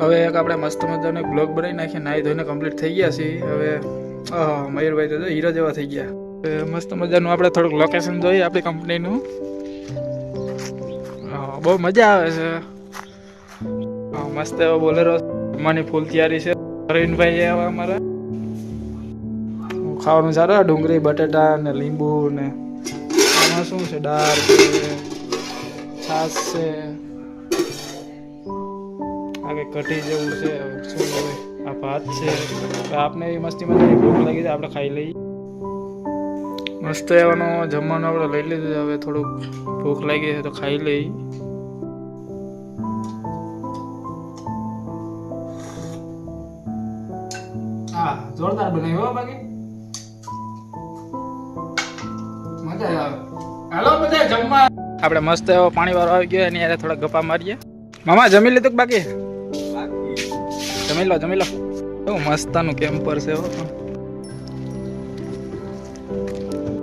હવે એક આપણે મસ્ત મજાનો બ્લોગ બનાવી નાખીએ, નાહી ધોઈને કમ્પ્લીટ થઈ ગયા છીએ. હવે મયુરભાઈ તો હીરો જેવા થઈ ગયા. મસ્ત મજાનું આપણે થોડુંક લોકેશન જોઈએ આપણી કંપનીનું બહુ મજા આવે છે. મસ્ત એવો બોલેરો મને ફૂલ તૈયારી છે. પ્રવીણભાઈ એવા અમારા. ખાવાનું સારું ડુંગળી, બટેટા ને લીંબુ ને આમાં શું છે? દાળ છે છે. આ કંઈક કઢી જેવું છે શું હવે? આ ભાત છે. આપને એ મસ્તી મજા ભૂખ લાગી છે આપણે ખાઈ લઈએ. મસ્ત એવાનો જમવાનું આપણે લઈ લીધું હવે થોડુંક ભૂખ લાગી છે તો ખાઈ લઈ જોરદાર બનાવ્યો બાકી. મજા આવે. હાલો બધા જમવા. આપણે મસ્ત એવો પાણી વાળો આવી ગયો એની યારે થોડા ગપ્પા મારીએ. મામા જમી લીધું કે બાકી? જમી લો જમી લો. મસ્તાનું કેમ્પર છે હો.